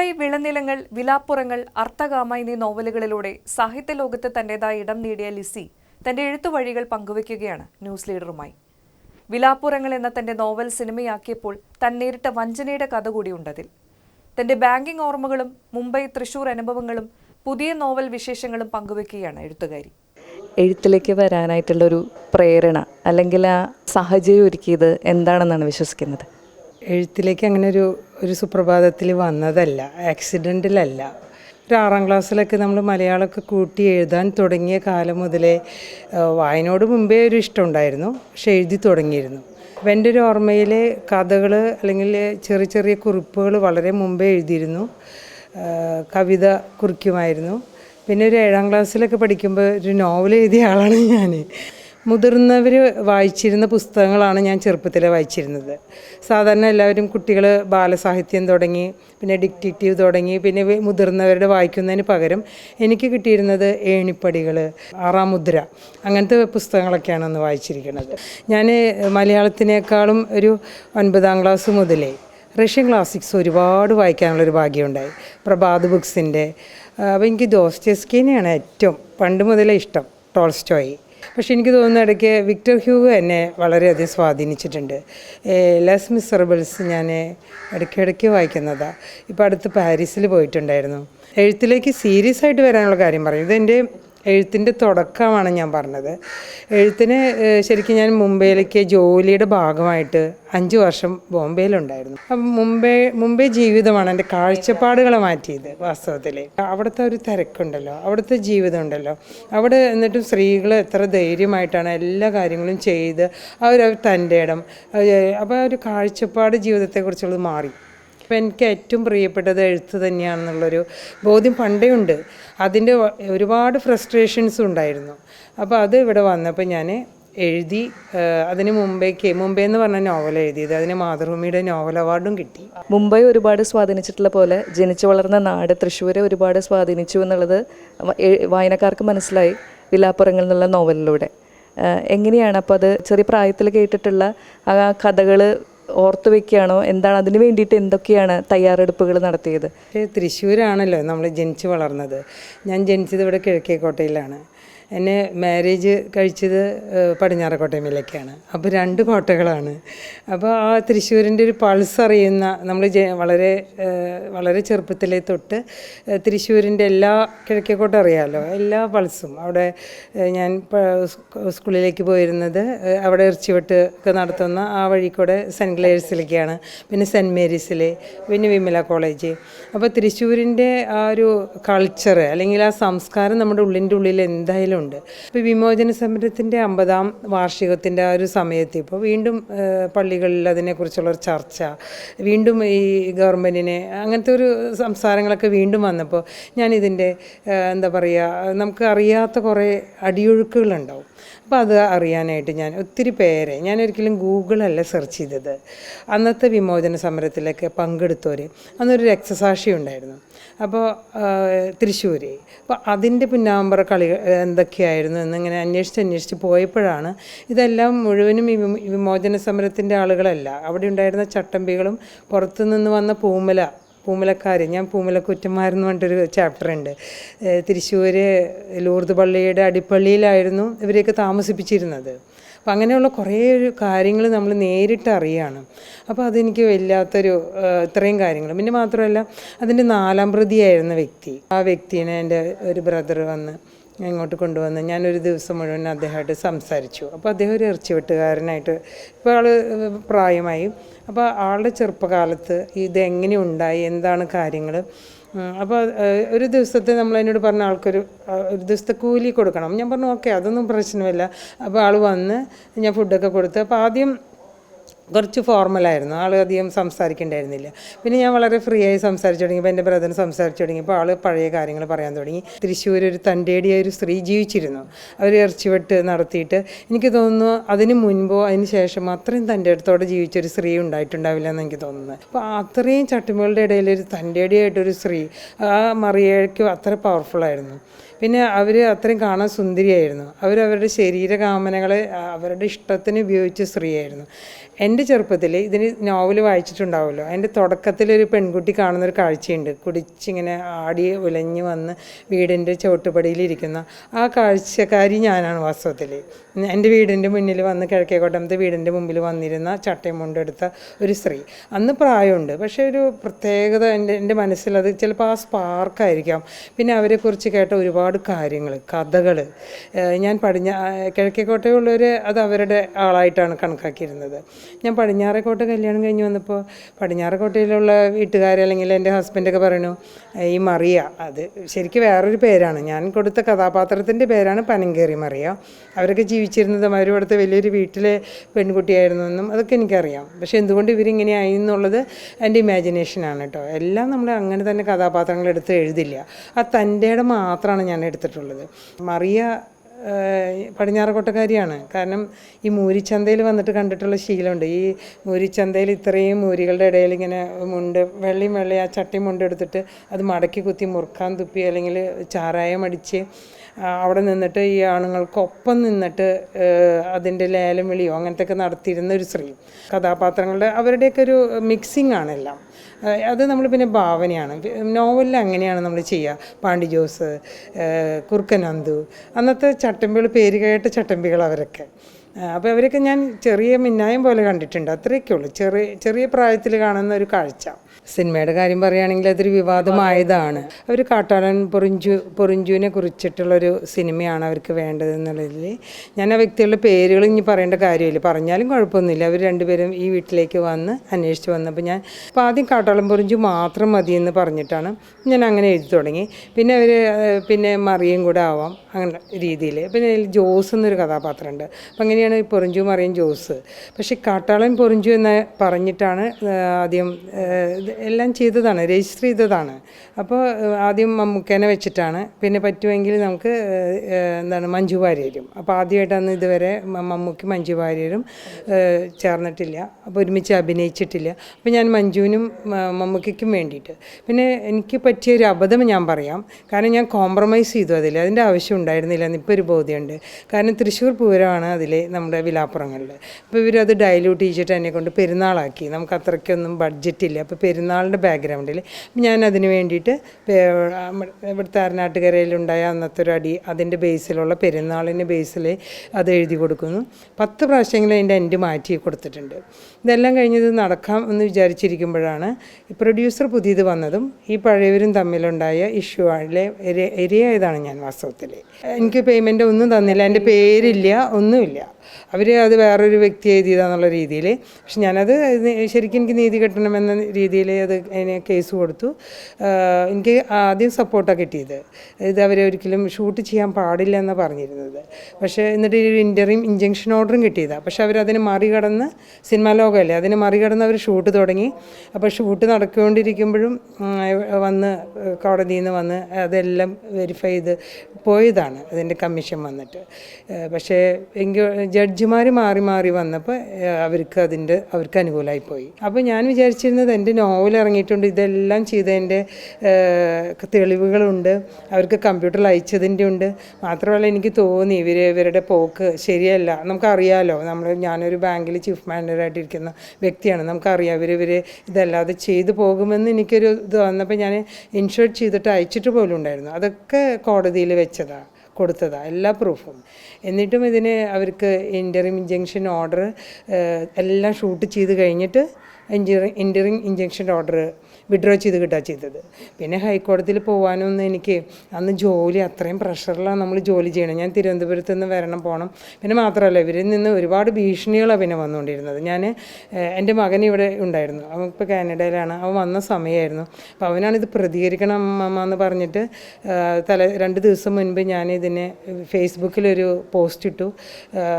മുംബൈ വിളനിലങ്ങൾ വിലാപ്പുറങ്ങൾ അർത്ഥകാമ എന്നീ നോവലുകളിലൂടെ സാഹിത്യ ലോകത്ത് തന്റേതായ ഇടം നേടിയ ലിസി തന്റെ എഴുത്തുവഴികൾ പങ്കുവയ്ക്കുകയാണ് ന്യൂസ് ലീഡറുമായി. വിലാപ്പുറങ്ങൾ എന്ന തന്റെ നോവൽ സിനിമയാക്കിയപ്പോൾ താൻ നേരിട്ട വഞ്ചനയുടെ കഥ കൂടിയുണ്ടതിൽ തന്റെ ബാങ്കിംഗ് ഓർമ്മകളും മുംബൈ തൃശൂർ അനുഭവങ്ങളും പുതിയ നോവൽ വിശേഷങ്ങളും പങ്കുവയ്ക്കുകയാണ് എഴുത്തുകാരി. എഴുത്തിലേക്ക് വരാനായിട്ടുള്ളൊരു പ്രേരണ അല്ലെങ്കിൽ ആ സാഹചര്യം ഒരുക്കിയത് എന്താണെന്നാണ് വിശ്വസിക്കുന്നത്? എഴുത്തിലേക്ക് അങ്ങനെ ഒരു ഒരു സുപ്രഭാതത്തിൽ വന്നതല്ല ആക്സിഡന്റിലല്ല ഒരു ആറാം ക്ലാസ്സിലൊക്കെ നമ്മൾ മലയാളമൊക്കെ കൂട്ടി എഴുതാൻ തുടങ്ങിയ കാലം മുതലേ വായനോട് മുമ്പേ ഒരു ഇഷ്ടമുണ്ടായിരുന്നു പക്ഷെ എഴുതി തുടങ്ങിയിരുന്നു. അപ്പം എന്റെ ഒരു ഓർമ്മയിൽ കഥകൾ അല്ലെങ്കിൽ ചെറിയ ചെറിയ കുറിപ്പുകൾ വളരെ മുമ്പേ എഴുതിയിരുന്നു. കവിത കുറിക്കുമായിരുന്നു. പിന്നെ ഒരു ഏഴാം ക്ലാസ്സിലൊക്കെ പഠിക്കുമ്പോൾ ഒരു നോവൽ എഴുതിയ ആളാണ് ഞാൻ മുതിർന്നവർ വായിച്ചിരുന്ന പുസ്തകങ്ങളാണ് ഞാൻ ചെറുപ്പത്തിൽ വായിച്ചിരുന്നത്. സാധാരണ എല്ലാവരും കുട്ടികൾ ബാലസാഹിത്യം തുടങ്ങി പിന്നെ ഡിക്റ്റേറ്റീവ് തുടങ്ങി പിന്നെ മുതിർന്നവരുടെ വായിക്കുന്നതിന് പകരം എനിക്ക് കിട്ടിയിരുന്നത് ഏണിപ്പടികൾ ആറാമുദ്ര അങ്ങനത്തെ പുസ്തകങ്ങളൊക്കെയാണ് അന്ന് വായിച്ചിരിക്കുന്നത്. ഞാൻ മലയാളത്തിനേക്കാളും ഒരു ഒൻപതാം ക്ലാസ് മുതലേ റഷ്യൻ ക്ലാസിക്സ് ഒരുപാട് വായിക്കാനുള്ളൊരു ഭാഗ്യമുണ്ടായി. പ്രഭാത് ബുക്സിന്റെ അപ്പോൾ എനിക്ക് ദോസ്റ്റെസ്കീനെയാണ് ഏറ്റവും പണ്ട് മുതലേ ഇഷ്ടം ടോൾസ്റ്റോയി. പക്ഷെ എനിക്ക് തോന്നുന്ന ഇടയ്ക്ക് വിക്ടർ ഹ്യൂഗ് എന്നെ വളരെയധികം സ്വാധീനിച്ചിട്ടുണ്ട്. ലെസ് മിസറബിൾസ് ഞാൻ ഇടയ്ക്കിടയ്ക്ക് വായിക്കുന്നതാണ് ഇപ്പോൾ അടുത്ത് പാരീസിൽ പോയിട്ടുണ്ടായിരുന്നു. എഴുത്തിലേക്ക് സീരിയസ് ആയിട്ട് വരാനുള്ള കാര്യം പറയും. ഇതെന്റെ എഴുത്തിന്റെ തുടക്കമാണ് ഞാൻ പറഞ്ഞത്. എഴുത്തിന് ശരിക്കും ഞാൻ മുംബൈയിലേക്ക് ജോലിയുടെ ഭാഗമായിട്ട് അഞ്ച് വർഷം ബോംബെയിലുണ്ടായിരുന്നു. അപ്പം മുംബൈ മുംബൈ ജീവിതമാണ് എന്റെ കാഴ്ചപ്പാടുകൾ മാറ്റിയത് വാസ്തവത്തിൽ. അവിടുത്തെ ഒരു തിരക്കുണ്ടല്ലോ അവിടുത്തെ ജീവിതം ഉണ്ടല്ലോ അവിടെ എന്നിട്ടും സ്ത്രീകൾ എത്ര ധൈര്യമായിട്ടാണ് എല്ലാ കാര്യങ്ങളും ചെയ്ത് അവർ തന്റെ ഇടം അപ്പോൾ ഒരു കാഴ്ചപ്പാട് ജീവിതത്തെക്കുറിച്ചുള്ളത് മാറി. അപ്പം എനിക്ക് ഏറ്റവും പ്രിയപ്പെട്ടത് എഴുത്ത് തന്നെയാണെന്നുള്ളൊരു ബോധ്യം പണ്ടേ ഉണ്ട്. അതിന്റെ ഒരുപാട് ഫ്രസ്ട്രേഷൻസും ഉണ്ടായിരുന്നു. അപ്പോൾ അത് ഇവിടെ വന്നപ്പോൾ ഞാൻ എഴുതി അതിന് മുമ്പേക്ക് മുംബൈ എന്ന് പറഞ്ഞ നോവൽ എഴുതിയത്. അതിന് മാതൃഭൂമിയുടെ നോവൽ അവാർഡും കിട്ടി. മുംബൈ ഒരുപാട് സ്വാധീനിച്ചിട്ടുള്ള പോലെ ജനിച്ചു വളർന്ന നാട് തൃശ്ശൂരെ ഒരുപാട് സ്വാധീനിച്ചു എന്നുള്ളത് വായനക്കാർക്ക് മനസ്സിലായി വിലാപ്പുറങ്ങൾ എന്നുള്ള നോവലിലൂടെ എങ്ങനെയാണ്? അപ്പോൾ അത് ചെറിയ പ്രായത്തിൽ കേട്ടിട്ടുള്ള ആ കഥകൾ ഓർത്തു വെക്കുകയാണോ? എന്താണ് അതിന് വേണ്ടിയിട്ട് എന്തൊക്കെയാണ് തയ്യാറെടുപ്പുകൾ നടത്തിയത്? തൃശ്ശൂരാണല്ലോ നമ്മൾ ജനിച്ചു വളർന്നത്. ഞാൻ ജനിച്ചത് ഇവിടെ കിഴക്കേക്കോട്ടയിലാണ്. എന്നെ മാരേജ് കഴിച്ചത് ഏഹ്, പടിഞ്ഞാറക്കോട്ടയിലേക്കാണ് അപ്പോൾ രണ്ട് കോട്ടകളാണ്. അപ്പോൾ ആ തൃശ്ശൂരിന്റെ ഒരു പൾസ് അറിയുന്ന നമ്മൾ വളരെ വളരെ ചെറുപ്പത്തിലെ തൊട്ട് തൃശ്ശൂരിന്റെ എല്ലാ കിഴക്കേക്കോട്ടും അറിയാമല്ലോ എല്ലാ പൾസും അവിടെ ഞാൻ സ്കൂളിലേക്ക് പോയിരുന്നത് അവിടെ ഇറച്ചിവെട്ട് ഒക്കെ നടത്തുന്ന ആ വഴി കൂടെ സെന്റ് ക്ലേഴ്സിലേക്കാണ് പിന്നെ സെന്റ് മേരീസിൽ പിന്നെ വിമല കോളേജ്. അപ്പോൾ തൃശ്ശൂരിന്റെ ആ ഒരു കൾച്ചർ അല്ലെങ്കിൽ ആ സംസ്കാരം നമ്മുടെ ഉള്ളിന്റെ ഉള്ളിൽ എന്തായാലും ഉണ്ട്. ഇപ്പോൾ വിമോചന സമരത്തിന്റെ അമ്പതാം വാർഷികത്തിന്റെ ആ ഒരു സമയത്ത് ഇപ്പോൾ വീണ്ടും പള്ളികളിൽ അതിനെക്കുറിച്ചുള്ള ഒരു ചർച്ച വീണ്ടും ഈ ഗവൺമെന്റിനെ അങ്ങനത്തെ ഒരു സംസാരങ്ങളൊക്കെ വീണ്ടും വന്നപ്പോൾ ഞാനിതിന്റെ എന്താ പറയുക നമുക്ക് അറിയാത്ത കുറേ അടിയൊഴുക്കുകളുണ്ടാവും. അപ്പോൾ അത് അറിയാനായിട്ട് ഞാൻ ഒത്തിരി പേരെ ഞാൻ ഒരിക്കലും ഗൂഗിളല്ല സെർച്ച് ചെയ്തത്. അന്നത്തെ വിമോചന സമരത്തിലൊക്കെ പങ്കെടുത്തവർ അന്നൊരു രക്തസാക്ഷി ഉണ്ടായിരുന്നു. അപ്പോൾ തൃശ്ശൂർ അപ്പോൾ അതിന്റെ പിന്നാമ്പറ കളി എന്തൊക്കെയായിരുന്നു എന്നിങ്ങനെ അന്വേഷിച്ച് അന്വേഷിച്ച് പോയപ്പോഴാണ് ഇതെല്ലാം മുഴുവനും ഈ വിമോചന സമരത്തിന്റെ ആളുകളല്ല. അവിടെ ഉണ്ടായിരുന്ന ചട്ടമ്പികളും പുറത്തുനിന്ന് വന്ന പൂമല പൂമലക്കാർ ഞാൻ പൂമലക്കുറ്റന്മാരെന്ന് പറഞ്ഞിട്ടൊരു ചാപ്റ്റർ ഉണ്ട് തൃശ്ശൂർ ലൂർദ് പള്ളിയുടെ അടിപ്പള്ളിയിലായിരുന്നു ഇവരെയൊക്കെ താമസിപ്പിച്ചിരുന്നത്. അപ്പം അങ്ങനെയുള്ള കുറേ ഒരു കാര്യങ്ങൾ നമ്മൾ നേരിട്ട് അറിയാണ്. അപ്പോൾ അതെനിക്ക് വല്ലാത്തൊരു ഇത്രയും കാര്യങ്ങൾ പിന്നെ മാത്രമല്ല അതിന്റെ നാലാം പ്രതിയായിരുന്ന വ്യക്തി. ആ വ്യക്തിനെ എന്റെ ഒരു ബ്രദർ വന്ന് ഇങ്ങോട്ട് കൊണ്ടുവന്ന് ഞാനൊരു ദിവസം മുഴുവൻ അദ്ദേഹമായിട്ട് സംസാരിച്ചു. അപ്പോൾ അദ്ദേഹം ഒരു ഇറച്ചി വെട്ടുകാരനായിട്ട് ഇപ്പോൾ ആൾ പ്രായമായി. അപ്പോൾ ആളുടെ ചെറുപ്പകാലത്ത് ഇതെങ്ങനെ ഉണ്ടായി എന്താണ് കാര്യങ്ങൾ? അപ്പോൾ ഒരു ദിവസത്തെ നമ്മൾ എന്നോട് പറഞ്ഞ ആൾക്കൊരു ഒരു ദിവസത്തെ കൂലി കൊടുക്കണം. ഞാൻ പറഞ്ഞു ഓക്കെ അതൊന്നും പ്രശ്നമില്ല. അപ്പോൾ ആൾ വന്ന് ഞാൻ ഫുഡൊക്കെ കൊടുത്ത്. അപ്പോൾ ആദ്യം കുറച്ച് ഫോർമലായിരുന്നു ആൾ അധികം സംസാരിക്കണ്ടായിരുന്നില്ല. പിന്നെ ഞാൻ വളരെ ഫ്രീ ആയി സംസാരിച്ചു തുടങ്ങിയപ്പോൾ എന്റെ ബ്രദർ സംസാരിച്ചു തുടങ്ങിയപ്പോൾ ആൾ പഴയ കാര്യങ്ങൾ പറയാൻ തുടങ്ങി. തൃശ്ശൂർ ഒരു തന്റെടിയ ഒരു സ്ത്രീ ജീവിച്ചിരുന്നു. അവർ ഇറച്ചിവെട്ട് നടത്തിയിട്ട് എനിക്ക് തോന്നുന്നു അതിന് മുൻപോ അതിന് ശേഷം അത്രയും തന്റെ അടുത്തോടെ ജീവിച്ചൊരു സ്ത്രീ ഉണ്ടായിട്ടുണ്ടാവില്ല എന്ന് എനിക്ക് തോന്നുന്നത് അപ്പോൾ അത്രയും ചട്ടുമകളുടെ ഇടയിൽ ഒരു തന്റെടിയായിട്ടൊരു സ്ത്രീ ആ മറിയയ്ക്ക് അത്ര പവർഫുള്ളായിരുന്നു പിന്നെ അവർ അത്രയും കാണാൻ സുന്ദരിയായിരുന്നു. അവരവരുടെ ശരീരകാമനകളെ അവരുടെ ഇഷ്ടത്തിന് ഉപയോഗിച്ച സ്ത്രീയായിരുന്നു. എന്റെ ചെറുപ്പത്തിൽ ഇതിന് നോവൽ വായിച്ചിട്ടുണ്ടാവുമല്ലോ. തുടക്കത്തിൽ ഒരു പെൺകുട്ടി കാണുന്നൊരു കാഴ്ചയുണ്ട്. കുടിച്ചിങ്ങനെ ആടി ഉലഞ്ഞ് വന്ന് വീടിന്റെ ചവിട്ടുപടിയിലിരിക്കുന്ന ആ കാഴ്ചക്കാരി ഞാനാണ് വാസ്തവത്തിൽ എന്റെ വീടിന്റെ മുന്നിൽ വന്ന് കിഴക്കേക്കോട്ടമത്തെ വീടിന്റെ മുമ്പിൽ വന്നിരുന്ന ചട്ടയും മുണ്ടെടുത്ത ഒരു സ്ത്രീ. അന്ന് പ്രായമുണ്ട്. പക്ഷേ ഒരു പ്രത്യേകത എന്റെ എന്റെ മനസ്സിലത് ചിലപ്പോൾ ആ സ്പാർക്കായിരിക്കാം. പിന്നെ അവരെക്കുറിച്ച് കേട്ട ഒരുപാട് കാര്യങ്ങൾ കഥകൾ ഞാൻ പടിഞ്ഞ കിഴക്കേക്കോട്ടയുള്ളവർ അത് അവരുടെ ആളായിട്ടാണ് കണക്കാക്കിയിരുന്നത്. ഞാൻ പടിഞ്ഞാറേക്കോട്ട കല്യാണം കഴിഞ്ഞ് വന്നപ്പോൾ പടിഞ്ഞാറേക്കോട്ടയിലുള്ള വീട്ടുകാർ അല്ലെങ്കിൽ എന്റെ ഹസ്ബൻഡൊക്കെ പറയണു ഈ മറിയ അത് ശരിക്കും വേറൊരു പേരാണ്. ഞാൻ കൊടുത്ത കഥാപാത്രത്തിന്റെ പേരാണ് പനങ്കേറി മറിയ. അവരൊക്കെ ജീവിച്ചിരുന്നത് അവരിവിടുത്തെ വലിയൊരു വീട്ടിലെ പെൺകുട്ടിയായിരുന്നു എന്നും അതൊക്കെ എനിക്കറിയാം. പക്ഷെ എന്തുകൊണ്ട് ഇവരിങ്ങനെയായി എന്നുള്ളത് എന്റെ ഇമാജിനേഷനാണ് കേട്ടോ എല്ലാം നമ്മൾ അങ്ങനെ തന്നെ കഥാപാത്രങ്ങൾ എടുത്ത് എഴുതില്ല. ആ തന്റെയുടെ മാത്രമാണ് ഞാൻ എടുത്തിട്ടുള്ളത്. മറിയ പടിഞ്ഞാറക്കോട്ടക്കാരിയാണ് കാരണം ഈ മൂരിച്ചന്തയിൽ വന്നിട്ട് കണ്ടിട്ടുള്ള ശീലമുണ്ട്. ഈ മൂരിച്ചന്തയിൽ ഇത്രയും മൂരികളുടെ ഇടയിൽ ഇങ്ങനെ മുണ്ട് വെള്ളയും വെള്ളി ആ ചട്ടി മുണ്ട് എടുത്തിട്ട് അത് മടക്കി കുത്തി മുറുക്കാൻ തുപ്പി അല്ലെങ്കിൽ ചാരായം അടിച്ച് അവിടെ നിന്നിട്ട് ഈ ആണുങ്ങൾക്കൊപ്പം നിന്നിട്ട് അതിന്റെ ലേലം വിളിയോ അങ്ങനത്തെ ഒക്കെ നടത്തിയിരുന്ന ഒരു സ്ത്രീ. കഥാപാത്രങ്ങളുടെ അവരുടെയൊക്കെ ഒരു മിക്സിംഗ് ആണ് എല്ലാം. ഏഹ് അത് നമ്മൾ പിന്നെ ഭാവനയാണ്. നോവലിൽ അങ്ങനെയാണ് നമ്മൾ ചെയ്യുക. പാണ്ടി ജോസ് ഏഹ് അന്തു അന്നത്തെ ചട്ടമ്പികൾ പേര് കേട്ട ചട്ടമ്പികൾ അവരൊക്കെ. അപ്പോൾ അവരൊക്കെ ഞാൻ ചെറിയ മിന്നായം പോലെ കണ്ടിട്ടുണ്ട്. അത്രയൊക്കെ ഉള്ളൂ. ചെറിയ ചെറിയ പ്രായത്തിൽ കാണുന്ന ഒരു കാഴ്ച. സിനിമയുടെ കാര്യം പറയുകയാണെങ്കിൽ അതൊരു വിവാദമായതാണ്. അവർ കാട്ടാളൻ പൊറിഞ്ചു പൊറിഞ്ചുവിനെ കുറിച്ചിട്ടുള്ളൊരു സിനിമയാണ് അവർക്ക് വേണ്ടതെന്നുള്ളതിൽ. ഞാൻ ആ വ്യക്തികളുടെ പേരുകൾ ഇനി പറയേണ്ട കാര്യമില്ല. പറഞ്ഞാലും കുഴപ്പമൊന്നുമില്ല. അവർ രണ്ടുപേരും ഈ വീട്ടിലേക്ക് വന്ന് അന്വേഷിച്ച് വന്നപ്പോൾ ഞാൻ അപ്പോൾ ആദ്യം കാട്ടാളൻ പൊറിഞ്ചു മാത്രം മതി എന്ന് പറഞ്ഞിട്ടാണ് ഞാൻ അങ്ങനെ എഴുതി തുടങ്ങി. പിന്നെ അവർ പിന്നെ മറിയും കൂടെ ആവാം അങ്ങനെ രീതിയിൽ. പിന്നെ ജോസ് എന്നൊരു കഥാപാത്രമുണ്ട്. അപ്പം അങ്ങനെയാണ് പൊറിഞ്ചു മറിയും ജോസ്. പക്ഷേ കാട്ടാളൻ പൊറിഞ്ചു എന്ന് പറഞ്ഞിട്ടാണ് ആദ്യം എല്ലാം ചെയ്തതാണ് രജിസ്റ്റർ ചെയ്തതാണ്. അപ്പോൾ ആദ്യം മമ്മൂക്കേനെ വെച്ചിട്ടാണ്. പിന്നെ പറ്റുമെങ്കിൽ നമുക്ക് എന്താണ് മഞ്ജു വാര്യരും. അപ്പോൾ ആദ്യമായിട്ടാണ് ഇതുവരെ മമ്മൂക്കി മഞ്ജു വാര്യരും ചേർന്നിട്ടില്ല. അപ്പോൾ ഒരുമിച്ച് അഭിനയിച്ചിട്ടില്ല. അപ്പോൾ ഞാൻ മഞ്ജുവിനും മമ്മൂക്കും വേണ്ടിയിട്ട്. പിന്നെ എനിക്ക് പറ്റിയ ഒരു അബദ്ധം ഞാൻ പറയാം. കാരണം ഞാൻ കോംപ്രമൈസ് ചെയ്തു അതിൽ. അതിന്റെ ആവശ്യം ഉണ്ടായിരുന്നില്ല. എന്ന് ഇപ്പോൾ ഒരു ബോധ്യമുണ്ട്. കാരണം തൃശ്ശൂർ പൂരമാണ് അതിൽ നമ്മുടെ വിലാപ്പുറങ്ങളിൽ. അപ്പോൾ ഇവരത് ഡയലൂട്ട് ചെയ്തിട്ട് എന്നെ കൊണ്ട് പെരുന്നാളാക്കി. നമുക്ക് അത്രയ്ക്കൊന്നും ബഡ്ജറ്റ് ഇല്ല. അപ്പോൾ പെരുന്നാളിന്റെ ബാക്ക്ഗ്രൗണ്ടിൽ ഞാൻ വേണ്ടിയിട്ട് ഇവിടുത്തെ അരനാട്ടുകരയിലുണ്ടായ അന്നത്തെ ഒരു അടി അതിന്റെ ബേസിലുള്ള പെരുന്നാളിന്റെ ബേസിൽ അത് എഴുതി കൊടുക്കുന്നു. പത്ത് പ്രാവശ്യങ്ങൾ അതിന്റെ എൻഡ് മാറ്റി കൊടുത്തിട്ടുണ്ട്. ഇതെല്ലാം കഴിഞ്ഞത് നടക്കാം എന്ന് വിചാരിച്ചിരിക്കുമ്പോഴാണ് പ്രൊഡ്യൂസർ പുതിയത് വന്നതും ഈ പഴയവരും തമ്മിലുണ്ടായ ഇഷ്യൂ ആളിലെ ഇരയായതാണ് ഞാൻ വാസ്തവത്തിൽ. എനിക്ക് പേയ്മെന്റ് ഒന്നും തന്നില്ല എന്റെ പേരില്ല ഒന്നുമില്ല. അവർ അത് വേറൊരു വ്യക്തി എഴുതിയതാന്നുള്ള രീതിയിൽ പക്ഷെ ഞാനത് ശരിക്കും എനിക്ക് നീതി കിട്ടണമെന്ന രീതിയിൽ അത് അതിന് കേസ് കൊടുത്തു. എനിക്ക് ആദ്യം സപ്പോർട്ടാണ് കിട്ടിയത്. ഇത് അവർ ഒരിക്കലും ഷൂട്ട് ചെയ്യാൻ പാടില്ല എന്ന് പറഞ്ഞിരുന്നത്. പക്ഷേ എന്നിട്ട് ഒരു ഇന്റർവ്യൂ ഇഞ്ചക്ഷൻ ഓർഡറും കിട്ടിയതാണ് പക്ഷെ അവരതിന് മറികടന്ന് സിനിമാ ലോകമല്ലേ അതിന് മറികടന്ന് അവർ ഷൂട്ട് തുടങ്ങി. അപ്പോൾ ഷൂട്ട് നടക്കൊണ്ടിരിക്കുമ്പോഴും വന്ന് കോടതിയിൽ നിന്ന് വന്ന് അതെല്ലാം വെരിഫൈ ചെയ്ത് പോയതാണ്. അതിന്റെ കമ്മീഷൻ വന്നിട്ട്. പക്ഷേ എങ്കിൽ ജഡ്ജിമാർ മാറി മാറി വന്നപ്പോൾ അവർക്ക് അതിന്റെ അവർക്ക് അനുകൂലമായി പോയി. അപ്പോൾ ഞാൻ വിചാരിച്ചിരുന്നത് എന്റെ നോവൽ ഇറങ്ങിയിട്ടുണ്ട് ഇതെല്ലാം ചെയ്തതിന്റെ തെളിവുകളുണ്ട് അവർക്ക് കമ്പ്യൂട്ടറിൽ അയച്ചതിന്റെ ഉണ്ട്. മാത്രമല്ല എനിക്ക് തോന്നി ഇവർ ഇവരുടെ പോക്ക് ശരിയല്ല. നമുക്കറിയാമല്ലോ നമ്മൾ ഞാനൊരു ബാങ്കിൽ ചീഫ് മാനേജറായിട്ടിരിക്കുന്ന വ്യക്തിയാണ്. നമുക്കറിയാം ഇവർ ഇവർ ഇതല്ലാതെ ചെയ്തു പോകുമെന്ന് എനിക്കൊരു ഇത് വന്നപ്പോൾ ഞാൻ ഇൻഷുർ ചെയ്തിട്ട് അയച്ചിട്ട് പോലും ഉണ്ടായിരുന്നു അതൊക്കെ കോടതിയിൽ വെച്ചതാണ് കൊടുത്തതാണ് എല്ലാ പ്രൂഫും എന്നിട്ടും ഇതിന് അവർക്ക് ഇന്ററിം ഇഞ്ചക്ഷൻ ഓർഡർ എല്ലാം ഷൂട്ട് ചെയ്ത് കഴിഞ്ഞിട്ട് injury interim injunction order withdraw ചെയ്ത് കിട്ടുക ചെയ്തത്. പിന്നെ ഹൈക്കോടതിയിൽ പോകാനൊന്നും എനിക്ക് അന്ന് ജോലി അത്രയും പ്രഷറിലാണ് നമ്മൾ ജോലി ചെയ്യണം ഞാൻ തിരുവനന്തപുരത്ത് നിന്ന് വരണം പോകണം പിന്നെ മാത്രമല്ല ഇവരിൽ നിന്ന് ഒരുപാട് ഭീഷണികളാണ് പിന്നെ വന്നുകൊണ്ടിരുന്നത്. ഞാൻ എന്റെ മകൻ ഇവിടെ ഉണ്ടായിരുന്നു. അവൻ ഇപ്പോൾ കാനഡയിലാണ്. അവൻ വന്ന സമയമായിരുന്നു അപ്പോൾ അവനാണ് ഇത് പ്രതികരിക്കണം അമ്മ എന്ന് പറഞ്ഞിട്ട് തല രണ്ട് ദിവസം മുൻപ് ഞാൻ ഇതിനെ ഫേസ്ബുക്കിലൊരു പോസ്റ്റ് ഇട്ടു.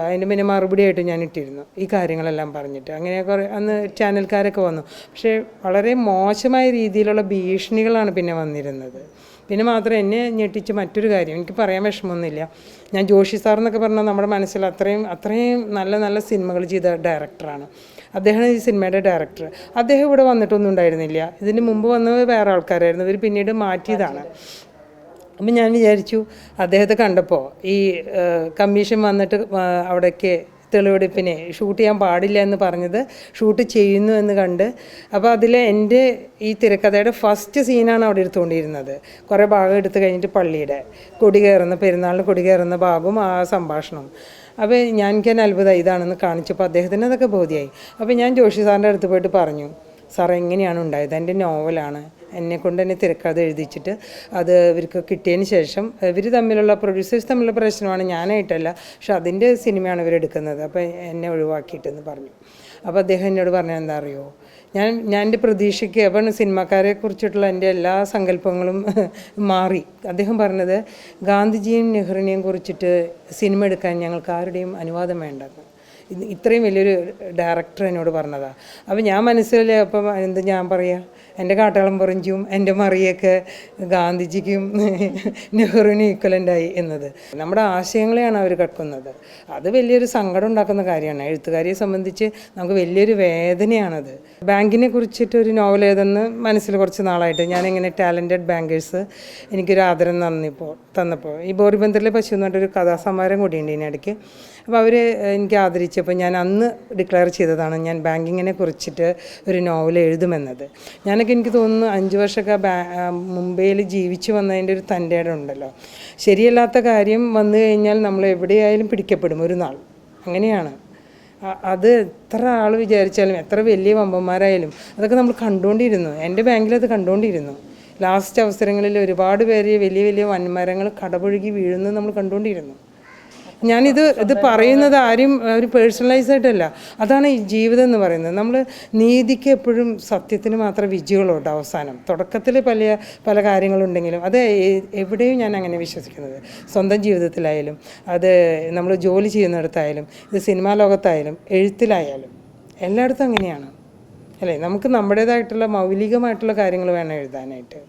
അതിന്റെ പിന്നെ മറുപടി ആയിട്ട് ഞാൻ ഇട്ടിരുന്നു. ഈ കാര്യങ്ങളെല്ലാം പറഞ്ഞിട്ട്. അങ്ങനെ കുറേ അന്ന് ചാനൽക്കാരൊക്കെ വന്നു. പക്ഷേ വളരെ മോശമായ രീതിയിലുള്ള ഭീഷണികളാണ് പിന്നെ വന്നിരുന്നത്. പിന്നെ മാത്രം എന്നെ ഞെട്ടിച്ച് മറ്റൊരു കാര്യം എനിക്ക് പറയാൻ വിഷമമൊന്നുമില്ല. ഞാൻ ജോഷി സാർ എന്നൊക്കെ പറഞ്ഞാൽ നമ്മുടെ മനസ്സിൽ അത്രയും അത്രയും നല്ല നല്ല സിനിമകൾ ചെയ്ത ഡയറക്ടറാണ്. അദ്ദേഹമാണ് ഈ സിനിമയുടെ ഡയറക്ടർ. അദ്ദേഹം ഇവിടെ വന്നിട്ടൊന്നും ഉണ്ടായിരുന്നില്ല. ഇതിന് മുമ്പ് വന്നത് വേറെ ആൾക്കാരായിരുന്നു. ഇവർ പിന്നീട് മാറ്റിയതാണ്. അപ്പം ഞാൻ വിചാരിച്ചു അദ്ദേഹത്തെ കണ്ടപ്പോൾ ഈ കമ്മീഷൻ വന്നിട്ട് അവിടേക്ക് തെളിവെടുപ്പിനെ ഷൂട്ട് ചെയ്യാൻ പാടില്ല എന്ന് പറഞ്ഞത് ഷൂട്ട് ചെയ്യുന്നു എന്ന് കണ്ട്. അപ്പോൾ അതിൽ എന്റെ ഈ തിരക്കഥയുടെ ഫസ്റ്റ് സീനാണ് അവിടെ എടുത്തുകൊണ്ടിരുന്നത്. കുറേ ഭാഗം എടുത്തു കഴിഞ്ഞിട്ട് പള്ളിയുടെ കൊടി കയറുന്ന പെരുന്നാളിന് കൊടി കയറുന്ന ഭാഗവും ആ സംഭാഷണവും. അപ്പോൾ ഞാൻ എനിക്ക് തന്നെ അത്ഭുതം ഇതാണെന്ന് കാണിച്ചപ്പോൾ അദ്ദേഹത്തിന് അതൊക്കെ ബോധ്യമായി അപ്പോൾ ഞാൻ ജോഷി സാറിന്റെ അടുത്ത് പോയിട്ട് പറഞ്ഞു സാർ എങ്ങനെയാണ് ഉണ്ടായത്? എന്റെ നോവലാണ്. എന്നെ കൊണ്ട് തന്നെ തിരക്കഥ എഴുതിച്ചിട്ട് അത് ഇവർക്ക് കിട്ടിയതിന് ശേഷം ഇവർ തമ്മിലുള്ള പ്രൊഡ്യൂസേഴ്സ് തമ്മിലുള്ള പ്രശ്നമാണ്. ഞാനായിട്ടല്ല പക്ഷെ അതിന്റെ സിനിമയാണ് ഇവരെടുക്കുന്നത് അപ്പോൾ എന്നെ ഒഴിവാക്കിയിട്ടെന്ന് പറഞ്ഞു. അപ്പോൾ അദ്ദേഹം എന്നോട് പറഞ്ഞ എന്താ അറിയോ ഞാൻ ഞാൻ എന്റെ പ്രതീക്ഷയ്ക്ക് അപ്പം സിനിമാക്കാരെ കുറിച്ചിട്ടുള്ള എന്റെ എല്ലാ സങ്കല്പങ്ങളും മാറി. അദ്ദേഹം പറഞ്ഞത് ഗാന്ധിജിയും നെഹ്റുവിനെയും കുറിച്ചിട്ട് സിനിമ എടുക്കാൻ ഞങ്ങൾക്ക് ആരുടെയും അനുവാദം ഇത് ഇത്രയും വലിയൊരു ഡയറക്ടർ എന്നോട് പറഞ്ഞതാണ് അപ്പോൾ ഞാൻ മനസ്സിൽ അപ്പം എന്ത് ഞാൻ പറയാ? എന്റെ കാട്ടാളം പറഞ്ചും എന്റെ മറിയൊക്കെ ഗാന്ധിജിക്കും നെഹ്റുവിനും ഈക്വലന്റായി എന്നത്. നമ്മുടെ ആശയങ്ങളെയാണ് അവർ കടക്കുന്നത് അത് വലിയൊരു സങ്കടം ഉണ്ടാക്കുന്ന കാര്യമാണ്. എഴുത്തുകാരിയെ സംബന്ധിച്ച് നമുക്ക് വലിയൊരു വേദനയാണത്. ബാങ്കിനെ കുറിച്ചിട്ട് ഒരു നോവൽ ഏതെന്ന് മനസ്സിൽ കുറച്ച് നാളായിട്ട് ഞാനിങ്ങനെ ടാലന്റഡ് ബാങ്കേഴ്സ് എനിക്കൊരു ആദരം തന്നിപ്പോൾ തന്നപ്പോൾ ഈ ബോറിബന്ദറിലെ പശു എന്ന് പറഞ്ഞിട്ടൊരു കഥാസമാരം കൂടിയുണ്ട് ഇതിനിടയ്ക്ക്. അപ്പോൾ അവർ എനിക്ക് ആദരിച്ചപ്പോൾ ഞാൻ അന്ന് ഡിക്ലെയർ ചെയ്തതാണ് ഞാൻ ബാങ്കിങ്ങിനെ കുറിച്ചിട്ട് ഒരു നോവൽ എഴുതുമെന്നത്. ഞാനൊക്കെ എനിക്ക് തോന്നുന്നു അഞ്ച് വർഷമൊക്കെ മുംബൈയിൽ ജീവിച്ചു വന്നതിന്റെ ഒരു തന്റെ ഉണ്ടല്ലോ. ശരിയല്ലാത്ത കാര്യം വന്നു കഴിഞ്ഞാൽ നമ്മൾ എവിടെയായാലും പിടിക്കപ്പെടും ഒരു നാൾ. അങ്ങനെയാണ്. അത് എത്ര ആൾ വിചാരിച്ചാലും എത്ര വലിയ വമ്പന്മാരായാലും അതൊക്കെ നമ്മൾ കണ്ടുകൊണ്ടിരുന്നു. എന്റെ ബാങ്കിൽ അത് കണ്ടുകൊണ്ടിരുന്നു. ലാസ്റ്റ് അവസരങ്ങളിൽ ഒരുപാട് പേര് വലിയ വലിയ വൻമരങ്ങൾ കടപുഴുകി വീഴുന്നത് നമ്മൾ കണ്ടുകൊണ്ടിരുന്നു. ഞാനിത് ഇത് പറയുന്നത് ആരും ഒരു പേഴ്സണലൈസ് ആയിട്ടല്ല. അതാണ് ഈ ജീവിതം എന്ന് പറയുന്നത്. നമ്മൾ നീതിക്ക് എപ്പോഴും സത്യത്തിന് മാത്രം വിജയമുള്ളൂ അവസാനം. തുടക്കത്തിൽ പല പല കാര്യങ്ങളുണ്ടെങ്കിലും അത് എവിടെയും ഞാൻ അങ്ങനെ വിശ്വസിക്കുന്നത്. സ്വന്തം ജീവിതത്തിലായാലും അത് നമ്മൾ ജോലി ചെയ്യുന്നിടത്തായാലും ഇത് സിനിമാ ലോകത്തായാലും എഴുത്തിലായാലും എല്ലായിടത്തും അങ്ങനെയാണ്. അല്ലേ? നമുക്ക് നമ്മുടേതായിട്ടുള്ള മൗലികമായിട്ടുള്ള കാര്യങ്ങൾ വേണം എഴുതാനായിട്ട്.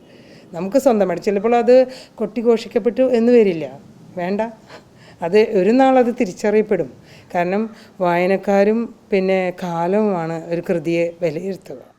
നമുക്ക് സ്വന്തമായിട്ട്. ചിലപ്പോൾ അത് കൊട്ടിഘോഷിക്കപ്പെട്ടു എന്ന് വരില്ല. വേണ്ട. അത് ഒരു നാളത് തിരിച്ചറിയപ്പെടും. കാരണം വായനക്കാരും പിന്നെ കാലവുമാണ് ഒരു കൃതിയെ വിലയിരുത്തുക.